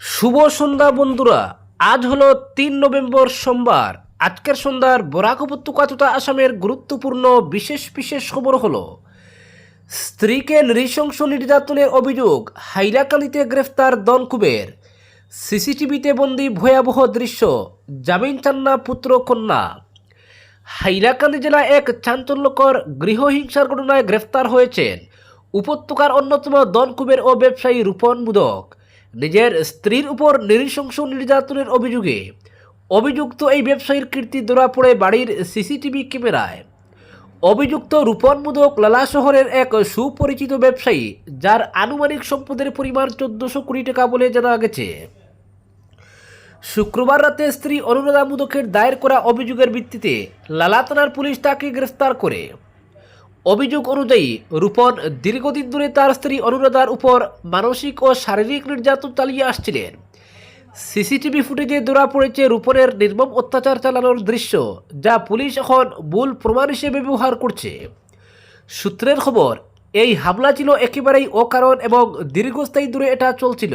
শুভ সন্ধ্যা বন্ধুরা। আজ হলো তিন নভেম্বর সোমবার। আজকের সন্ধ্যার বরাক উপত্যকা তথা আসামের গুরুত্বপূর্ণ বিশেষ বিশেষ খবর হলো, স্ত্রীকে নৃশংস নির্যাতনের অভিযোগ, হাইলাকান্দিতে গ্রেফতার দন কুবের। সিসিটিভিতে বন্দি ভয়াবহ দৃশ্য, জামিন চান্না পুত্র কন্যা। হাইলাকান্দি জেলায় এক চাঞ্চল্যকর গৃহহিংসার ঘটনায় গ্রেফতার হয়েছেন উপত্যকার অন্যতম দনকুবের ও ব্যবসায়ী রূপন মুদক। নিজের স্ত্রীর উপর নৃশংস নির্যাতনের অভিযোগে অভিযুক্ত এই ব্যবসায়ীর কীর্তি ধরা পড়ে বাড়ির সিসিটিভি ক্যামেরায়। অভিযুক্ত রূপন মুদক লালা শহরের এক সুপরিচিত ব্যবসায়ী, যার আনুমানিক সম্পদের পরিমাণ চোদ্দশো কোটি টাকা বলে জানা গেছে। শুক্রবার রাতে স্ত্রী অনুরাধা মুদকের দায়ের করা অভিযোগের ভিত্তিতে লালা থানার পুলিশ তাকে গ্রেফতার করে। অভিযোগ অনুযায়ী, রূপন দীর্ঘদিন ধরে তার স্ত্রী অনুরাধার উপর মানসিক ও শারীরিক নির্যাতন চালিয়ে আসছিলেন। সিসিটিভি ফুটেজে ধরা পড়েছে রূপনের নির্মম অত্যাচার চালানোর দৃশ্য, যা পুলিশ এখন মূল প্রমাণ হিসেবে ব্যবহার করছে। সূত্রের খবর, এই হামলা ছিল একেবারেই অকারণ এবং দীর্ঘস্থায়ী দূরে এটা চলছিল।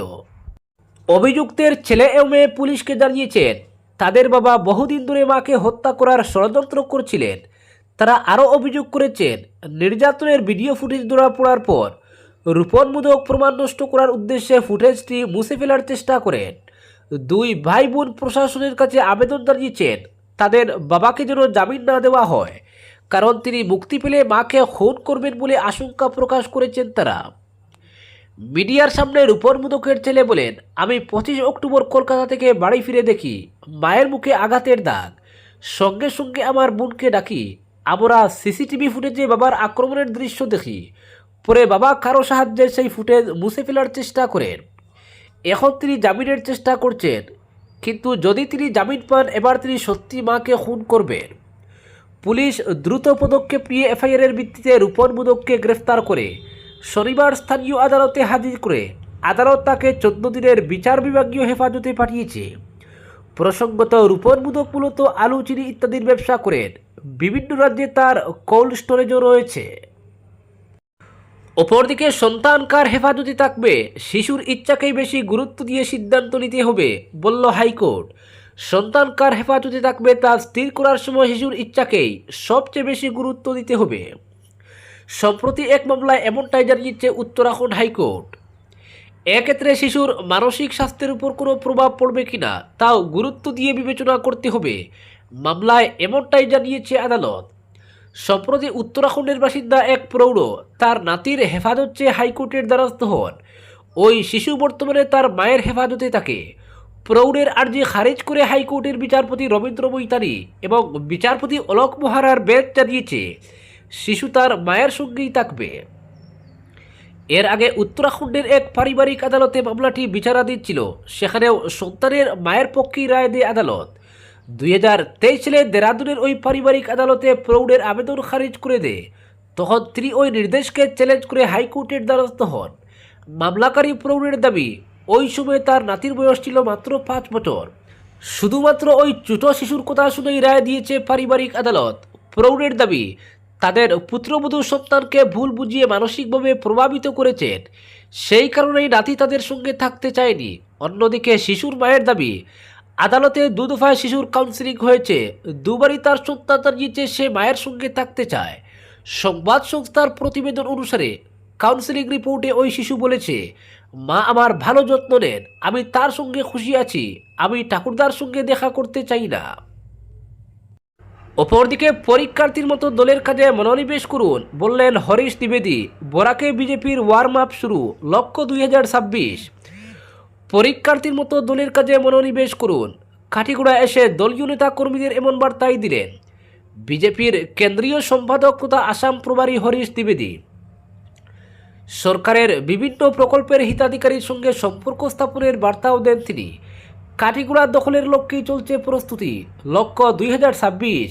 অভিযুক্তের ছেলে ও মেয়ে পুলিশকে জানিয়েছেন, তাদের বাবা বহুদিন ধরে মাকে হত্যা করার ষড়যন্ত্র করছিলেন। তারা আরও অভিযোগ করেছেন নির্যাতনের ভিডিও ফুটেজ ধরা পড়ার পর রূপন মুদক প্রমাণ নষ্ট করার উদ্দেশ্যে ফুটেজটি মুছে ফেলার চেষ্টা করেন। দুই ভাই বোন প্রশাসনের কাছে আবেদন জানিয়েছেন, তাদের বাবাকে যেন জামিন না দেওয়া হয়, কারণ তিনি মুক্তি পেলে মাকে খুন করবেন বলে আশঙ্কা প্রকাশ করেছেন তারা। মিডিয়ার সামনে রূপর মুদকের ছেলে বলেন, আমি পঁচিশ অক্টোবর কলকাতা থেকে বাড়ি ফিরে দেখি, মায়ের মুখে আঘাতের দাগ, সঙ্গে সঙ্গে আমার বোনকে ডাকি আমরা সিসিটিভি ফুটেজে বাবার আক্রমণের দৃশ্য দেখি। পরে বাবা কারও সাহায্যে সেই ফুটেজ মুছে ফেলার চেষ্টা করেন। এখন তিনি জামিনের চেষ্টা করছেন, কিন্তু যদি তিনি জামিন পান, এবার তিনি সত্যি মাকে খুন করবেন। পুলিশ দ্রুত পদক্ষেপ নিয়ে এফআইআরের ভিত্তিতে রূপন মুদককে গ্রেফতার করে শনিবার স্থানীয় আদালতে হাজির করে আদালত তাকে চোদ্দ দিনের বিচার বিভাগীয় হেফাজতে পাঠিয়েছে। প্রসঙ্গত রূপন মুদক মূলত আলু, চিনি ইত্যাদির ব্যবসা করেন। বিভিন্ন রাজ্যে তার কোল্ড স্টোরেজও রয়েছে। অপরদিকে সন্তান কার হেফাজতে থাকবে, শিশুর ইচ্ছাকেই বেশি গুরুত্ব দিয়ে সিদ্ধান্ত নিতে হবে বলল হাইকোর্ট। সন্তান কার হেফাজতে থাকবে তা স্থির করার সময় শিশুর ইচ্ছাকেই সবচেয়ে বেশি গুরুত্ব দিতে হবে। সম্প্রতি এক মামলায় এমনটাই জানিয়েছে উত্তরাখণ্ড হাইকোর্ট। এক্ষেত্রে শিশুর মানসিক স্বাস্থ্যের উপর কোনো প্রভাব পড়বে কিনা, তাও গুরুত্ব দিয়ে বিবেচনা করতে হবে। মামলায় এমনটাই জানিয়েছে আদালত। সম্প্রতি উত্তরাখণ্ডের বাসিন্দা এক প্রৌঢ় তার নাতির হেফাজত চেয়ে হাইকোর্টের দ্বারস্থ হন। ওই শিশু বর্তমানে তার মায়ের হেফাজতে থাকে। প্রৌঢ়ের আর্জি খারিজ করে হাইকোর্টের বিচারপতি রবীন্দ্র বৈতারি এবং বিচারপতি অলোক মহারার বেদ জানিয়েছে, শিশু তার মায়ের সঙ্গেই থাকবে। এর আগে উত্তরাখণ্ডের এক পারিবারিক আদালতে মামলাটি বিচারাধীন ছিল। সেখানেও সন্তানের মায়ের পক্ষেই রায় দেয় আদালত। দুই হাজার তেইশ সালে দেরাদুনের ওই পারিবারিক আদালতে প্রৌঢ়ের আবেদন খারিজ করে দেয় তখন তিনি ওই নির্দেশকে চ্যালেঞ্জ করে হাইকোর্টের দ্বারস্থ হন। মামলাকারী প্রৌঢ়ের দাবি, ওই সময় তার নাতির বয়স ছিল মাত্র পাঁচ বছর। শুধুমাত্র ওই ছোট শিশুর কথা শুনেই রায় দিয়েছে পারিবারিক আদালত। প্রৌঢ়ের দাবি, তাদের পুত্রবধূ সন্তানকে ভুল বুঝিয়ে মানসিকভাবে প্রভাবিত করেছেন। সেই কারণেই নাতি তাদের সঙ্গে থাকতে চায়নি। অন্যদিকে শিশুর মায়ের দাবি আদালতে দু দফায় শিশুর কাউন্সিলিং হয়েছে। দুবারই তার সন্তান জানিয়েছে সে মায়ের সঙ্গে থাকতে চায়। সংবাদ সংস্থার প্রতিবেদন অনুসারে কাউন্সিলিং রিপোর্টে ওই শিশু বলেছে, মা আমার ভালো যত্ন নেন, আমি তার সঙ্গে খুশি আছি, আমি ঠাকুরদার সঙ্গে দেখা করতে চাই না। অপরদিকে পরীক্ষার্থীর মতো দলের কাজে মনোনিবেশ করুন, বললেন হরিশ দ্বিবেদী, বরাকে বিজেপির ওয়ার্ম আপ শুরু, লক্ষ্য দুই হাজার ছাব্বিশ। পরীক্ষার্থীর মতো দলের কাজে মনোনিবেশ করুন। কাঠিগুড়া এসে দলীয় নেতা কর্মীদের এমন বার্তাই দিলেন। বিজেপির কেন্দ্রীয় সম্পাদক তথা আসাম প্রভারী হরিশ দ্বিবেদী। সরকারের বিভিন্ন প্রকল্পের হিতাধিকারীর সঙ্গে সম্পর্ক স্থাপনের বার্তাও দেন তিনি। কাঠিগুড়া দখলের লক্ষ্যেই চলছে প্রস্তুতি। লক্ষ্য দুই হাজার ছাব্বিশ,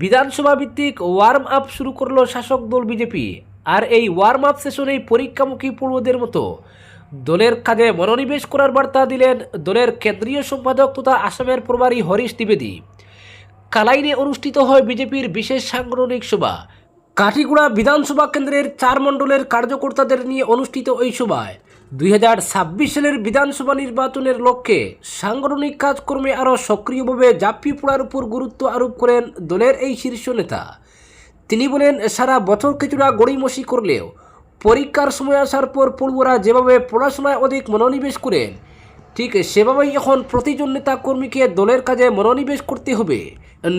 বিধানসভা ভিত্তিক ওয়ার্ম আপ শুরু করল শাসক দল বিজেপি। আর এই ওয়ার্ম আপ সেশনেই পরীক্ষামুখী পূর্বদের মতো দলের কাজে মনোনিবেশ করার বার্তা দিলেন দলের কেন্দ্রীয় সম্পাদক তথা আসামের প্রভারী হরিশ দ্বিবেদী। কালাইনে অনুষ্ঠিত হয় বিজেপির বিশেষ সাংগঠনিক সভা। কাঠিগুড়া বিধানসভা কেন্দ্রের চার মণ্ডলের কার্যকর্তাদের নিয়ে অনুষ্ঠিত এই সভায় দুই হাজার ছাব্বিশ সালের বিধানসভা নির্বাচনের লক্ষ্যে সাংগঠনিক কাজকর্মে আরও সক্রিয়ভাবে জাপিয়ে পড়ার উপর গুরুত্ব আরোপ করেন দলের এই শীর্ষ নেতা। তিনি বলেন, সারা বছর কিছুটা গড়িমসি করলেও পরীক্ষার সময় আসার পর পড়ুয়ারা যেভাবে পড়াশোনায় অধিক মনোনিবেশ করেন, ঠিক সেভাবেই এখন প্রতিজন নেতা কর্মীকে দলের কাজে মনোনিবেশ করতে হবে।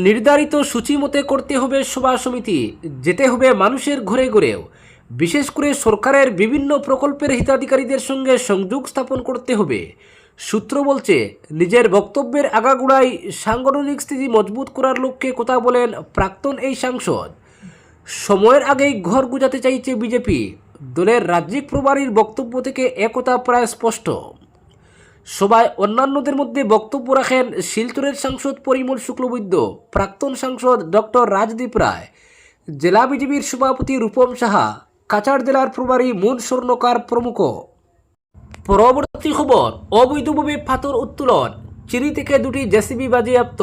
নির্ধারিত সূচি মতে করতে হবে সভা সমিতি, যেতে হবে মানুষের ঘরে ঘরেও। বিশেষ করে সরকারের বিভিন্ন প্রকল্পের হিতাধিকারীদের সঙ্গে সংযোগ স্থাপন করতে হবে। সূত্র বলছে, নিজের বক্তব্যের আগাগোড়ায় সাংগঠনিক স্থিতি মজবুত করার লক্ষ্যে কথা বলেন প্রাক্তন এই সাংসদ। সময়ের আগেই ঘর গুজাতে চাইছে বিজেপি। দলের রাজ্যিক প্রভারীর বক্তব্য থেকে একথা প্রায় স্পষ্ট। সভায় অন্যান্যদের মধ্যে বক্তব্য রাখেন শিলচরের সাংসদ পরিমল শুক্লবৈদ্য, প্রাক্তন সাংসদ ডক্টর রাজদীপ রায়, জেলা বিজেপির সভাপতি রূপম সাহা, কাছাড় জেলার প্রভারী মুন স্বর্ণকার প্রমুখ। পরবর্তী খবর, অবৈধভাবে পাথর উত্তোলন, চিরি থেকে দুটি জেসিবি বাজেয়াপ্ত।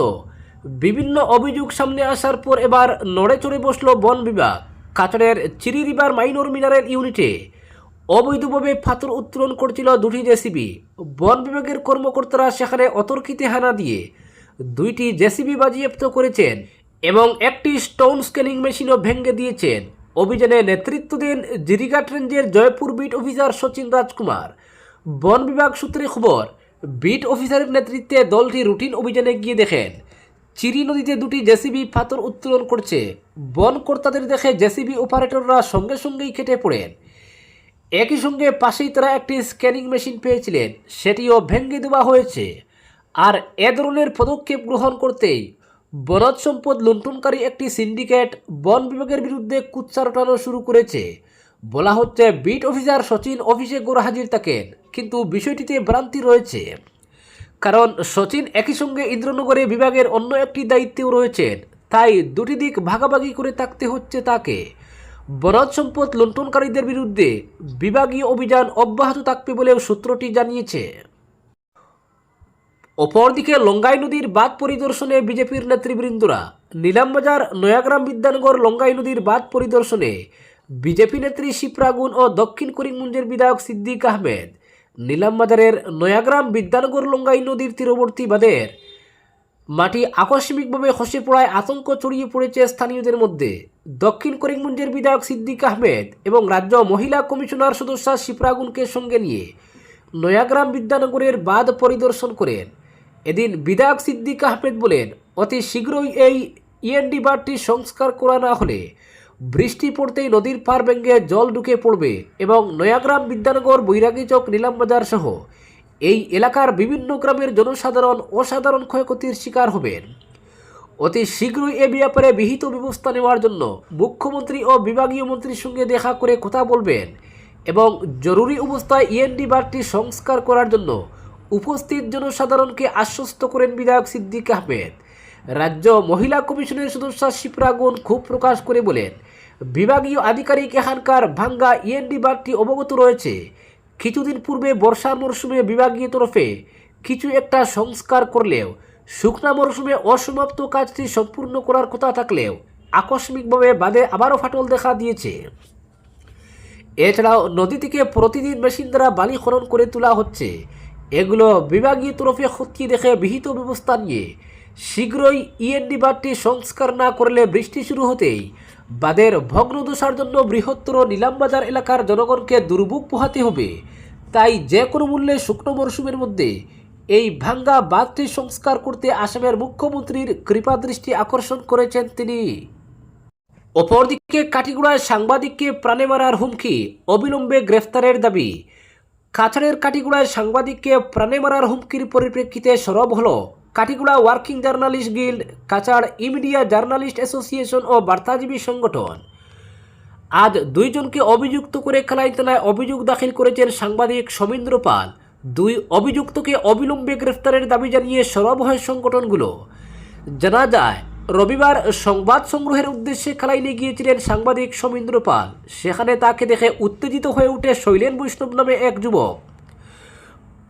বিভিন্ন অভিযোগ সামনে আসার পর এবার নড়ে চড়ে বসল বন বিভাগ। কাছাড়ের চিরি রিভার মাইনর মিনারেল ইউনিটে অবৈধভাবে পাথর উত্তোলন করছিল দুটি জেসিবি। বন বিভাগের কর্মকর্তারা সেখানে অতর্কিতে হানা দিয়ে দুইটি জেসিবি বাজেয়াপ্ত করেছেন এবং একটি স্টোন স্ক্যানিং মেশিনও ভেঙে দিয়েছেন। অভিযানে নেতৃত্ব দেন জিরিঘাট রেঞ্জের জয়পুর বিট অফিসার সচিন রাজকুমার। বন বিভাগ সূত্রে খবর, বিট অফিসারের নেতৃত্বে দলটি রুটিন অভিযানে গিয়ে দেখেন। চিরি নদীতে দুটি জেসিবি পাথর উত্তোলন করছে। বন কর্তাদের দেখে জেসিবি অপারেটররা সঙ্গে সঙ্গেই কেটে পড়েন। একই সঙ্গে পাশেই তারা একটি স্ক্যানিং মেশিন পেয়েছিলেন, সেটিও ভেঙে দেওয়া হয়েছে। আর এ ধরনের পদক্ষেপ গ্রহণ করতেই বনজ সম্পদ লুণ্ঠনকারী একটি সিন্ডিকেট বন বিভাগের বিরুদ্ধে কুচ্চার ওঠানো শুরু করেছে। বলা হচ্ছে, বিট অফিসার সচিন অফিসে গোড়া থাকেন, কিন্তু বিষয়টিতে ভ্রান্তি রয়েছে। কারণ সচিন একই সঙ্গে ইন্দ্রনগরে বিভাগের অন্য একটি দায়িত্বেও রয়েছেন। তাই দুটি দিক ভাগাভাগি করে থাকতে হচ্ছে তাকে। বনজ সম্পদ লুণ্ঠনকারীদের বিরুদ্ধে বিভাগীয় অভিযান অব্যাহত থাকবে বলেও সূত্রটি জানিয়েছে। অপরদিকে লঙ্গাই নদীর বাঁধ পরিদর্শনে বিজেপির নেতৃবৃন্দরা নীলামবাজার, নয়াগ্রাম বিদ্যানগর, লঙ্গাই নদীর বাঁধ পরিদর্শনে বিজেপি নেত্রী শিপ্রাগুন ও দক্ষিণ করিমগঞ্জের বিধায়ক সিদ্দিক আহমেদ নীলামবাজারের নয়াগ্রাম বিদ্যানগর লঙ্গাই নদীর তীরবর্তী বাঁধের মাটি আকস্মিকভাবে খসে পড়ায় আতঙ্ক ছড়িয়ে পড়েছে স্থানীয়দের মধ্যে। দক্ষিণ করিমগঞ্জের বিধায়ক সিদ্দিক আহমেদ এবং রাজ্য মহিলা কমিশনার সদস্য শিপ্রাগুনকে সঙ্গে নিয়ে নয়াগ্রাম বিদ্যানগরের বাঁধ পরিদর্শন করেন। এদিন বিধায়ক সিদ্দিক আহমেদ বলেন, অতি শীঘ্রই এই ইএনডি বাঁধটি সংস্কার করা না হলে বৃষ্টি পড়তেই নদীর পার ভেঙে জল ঢুকে পড়বে এবং নয়াগ্রাম বিদ্যানগর বৈরাগী চক নিলামবাজার সহ এই এলাকার বিভিন্ন গ্রামের জনসাধারণ অসাধারণ ক্ষয়ক্ষতির শিকার হবেন। অতি শীঘ্রই এ ব্যাপারে বিহিত ব্যবস্থা নেওয়ার জন্য মুখ্যমন্ত্রী ও বিভাগীয় মন্ত্রীর সঙ্গে দেখা করে কথা বলবেন এবং জরুরি অবস্থায় ইএনডি বারটি সংস্কার করার জন্য উপস্থিত জনসাধারণকে আশ্বস্ত করেন বিধায়ক সিদ্দিক আহমেদ। রাজ্য মহিলা কমিশনের সদস্য শিপ্রাগুন ক্ষোভ প্রকাশ করে বলেন, বিভাগীয় আধিকারিক এখানকার ভাঙ্গা ইএনডি বারটি অবগত রয়েছে। কিছুদিন পূর্বে বর্ষার মরশুমে বিভাগীয় তরফে কিছু একটা সংস্কার করলেও, শুকনা মরশুমে অসমাপ্ত কাজটি সম্পূর্ণ করার কথা থাকলেও, আকস্মিকভাবে বাদে আবারও ফাটল দেখা দিয়েছে। এছাড়াও নদী থেকে প্রতিদিন মেশিন দ্বারা বালি খনন করে তোলা হচ্ছে। এগুলো বিভাগীয় তরফে খতিয়ে দেখে বিহিত ব্যবস্থা নিয়ে শীঘ্রই ইএনডি বাঁধটি সংস্কার না করলে বৃষ্টি শুরু হতেই বাঁধের ভগ্নদশার জন্য বৃহত্তর নিলামবাজার এলাকার জনগণকে দুর্ভোগ পোহাতে হবে। তাই যে কোনো মূল্যে শুকনো মরশুমের মধ্যে এই ভাঙ্গা বাঁধটি সংস্কার করতে আসামের মুখ্যমন্ত্রীর কৃপাদৃষ্টি আকর্ষণ করেছেন তিনি। অপরদিকে কাটিগুড়ায় সাংবাদিককে প্রাণে মারার হুমকি অবিলম্বে গ্রেফতারের দাবি। কাছাড়ের কাটিগুড়ায় সাংবাদিককে প্রাণে মারার হুমকির পরিপ্রেক্ষিতে সরব হল Katigorah working journalist guild, Cachar e-media journalist association ও বার্তাজীবী সংগঠন। আজ দুইজনকে অভিযুক্ত করে খেলাই থানায় অভিযোগ দাখিল করেছেন সাংবাদিক সমীন্দ্র পাল। দুই অভিযুক্তকে অবিলম্বে গ্রেফতারের দাবি জানিয়ে সরব হয় সংগঠনগুলো। জানা যায়, রবিবার সংবাদ সংগ্রহের উদ্দেশ্যে খেলাইনে গিয়েছিলেন সাংবাদিক সমীন্দ্র পাল। সেখানে তাকে দেখে উত্তেজিত হয়ে উঠে শৈলেন বৈষ্ণব নামে এক যুবক।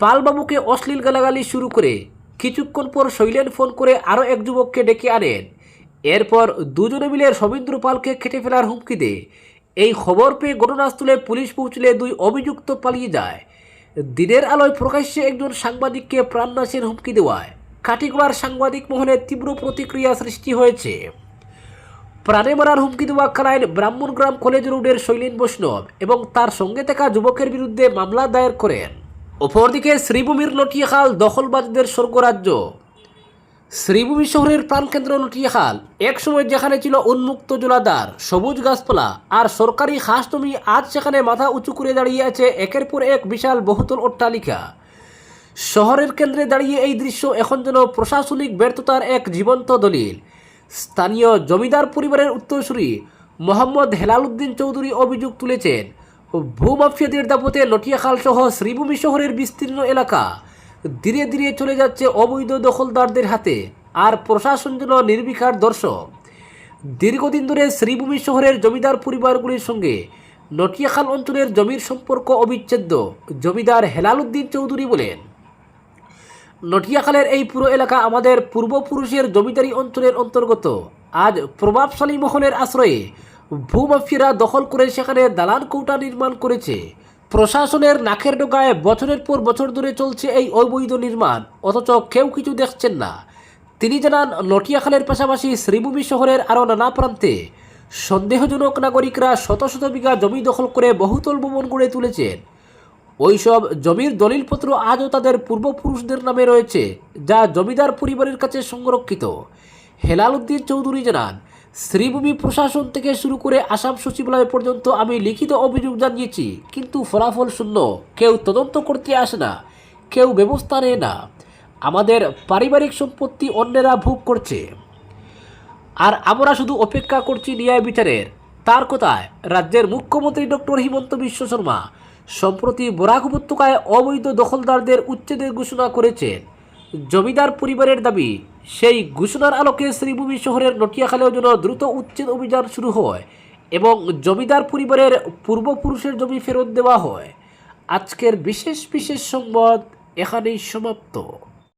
পালবাবুকে অশ্লীল গালাগালি শুরু করে কিছুক্ষণ পর শৈলেন ফোন করে আরও এক যুবককে ডেকে আনেন। এরপর দুজনে মিলে সমীন্দ্র পালকে কেটে ফেলার হুমকি দেয়। এই খবর পেয়ে ঘটনাস্থলে পুলিশ পৌঁছলে দুই অভিযুক্ত পালিয়ে যায়। দিনের আলোয় প্রকাশ্যে একজন সাংবাদিককে প্রাণনাশের হুমকি দেওয়ায় কাটিগড়ার সাংবাদিক মহলে তীব্র প্রতিক্রিয়া সৃষ্টি হয়েছে। প্রাণে মারার হুমকি দেওয়া ক্লায়েন্ট ব্রাহ্মণগ্রাম কলেজ রোডের শৈলেন বৈষ্ণব এবং তার সঙ্গে থাকা যুবকের বিরুদ্ধে মামলা দায়ের করেন। অপরদিকে শ্রীভূমির নটিয়াখাল দখলবাজদের স্বর্গরাজ্য। শ্রীভূমি শহরের প্রাণকেন্দ্র নটিয়াখাল এক সময় যেখানে ছিল উন্মুক্ত জলাধার, সবুজ গাছপালা আর সরকারি খাস জমি আজ সেখানে মাথা উঁচু করে দাঁড়িয়ে আছে একের পর এক বিশাল বহুতল অট্টালিকা। শহরের কেন্দ্রে দাঁড়িয়ে এই দৃশ্য এখন যেন প্রশাসনিক ব্যর্থতার এক জীবন্ত দলিল। স্থানীয় জমিদার পরিবারের উত্তরসূরি মোহাম্মদ হেলাল উদ্দিন চৌধুরী অভিযোগ তুলেছেন ভূমাফিয়াদের দাপতে নটিয়াখাল সহ শ্রীভূমি শহরের বিস্তীর্ণ এলাকা। ধীরে ধীরে চলে যাচ্ছে অবৈধ দখলদারদের হাতে। আর প্রশাসন যেন নির্বিকার দর্শক। দীর্ঘদিন ধরে শ্রীভূমি শহরের জমিদার পরিবারগুলির সঙ্গে নটিয়াখাল অঞ্চলের জমির সম্পর্ক অবিচ্ছেদ্য, জমিদার হেলাল উদ্দিন চৌধুরী বলেন। নটিয়াখালের এই পুরো এলাকা আমাদের পূর্বপুরুষের জমিদারি অঞ্চলের অন্তর্গত। আজ প্রভাবশালী মহলের আশ্রয়ে ভূমাফিয়ারা দখল করে সেখানে দালান কৌটা নির্মাণ করেছে। প্রশাসনের নাকের ডোগায় বছরের পর বছর ধরে চলছে এই অবৈধ নির্মাণ, অথচ কেউ কিছু দেখছেন না। তিনি জানান, নটিয়াখালের পাশাপাশি শ্রীভূমি শহরের আরও নানা প্রান্তে সন্দেহজনক নাগরিকরা শত শত বিঘা জমি দখল করে বহুতল ভবন গড়ে তুলেছেন। ওইসব জমির দলিলপত্র আজও তাদের পূর্বপুরুষদের নামে রয়েছে, যা জমিদার পরিবারের কাছে সংরক্ষিত। হেলাল উদ্দিন চৌধুরী জানান শ্রীভূমি প্রশাসন থেকে শুরু করে আসাম সচিবালয় পর্যন্ত আমি লিখিত অভিযোগ জানিয়েছি, কিন্তু ফলাফল শূন্য। কেউ তদন্ত করতে আসে না, কেউ ব্যবস্থা নেয় না। আমাদের পারিবারিক সম্পত্তি অন্যেরা ভোগ করছে। আর আমরা শুধু অপেক্ষা করছি ন্যায় বিচারের। তার কথায় রাজ্যের মুখ্যমন্ত্রী ডক্টর হিমন্ত বিশ্ব শর্মা সম্প্রতি বরাক উপত্যকায় অবৈধ দখলদারদের উচ্ছেদের ঘোষণা করেছেন। জমিদার পরিবারের দাবি সেই ঘোষণার আলোকে শ্রীভূমি শহরের নটিয়াখালেও যেন দ্রুত উচ্ছেদ অভিযান শুরু হয় এবং জমিদার পরিবারের পূর্বপুরুষের জমি ফেরত দেওয়া হয়। আজকের বিশেষ বিশেষ সংবাদ এখানেই সমাপ্ত।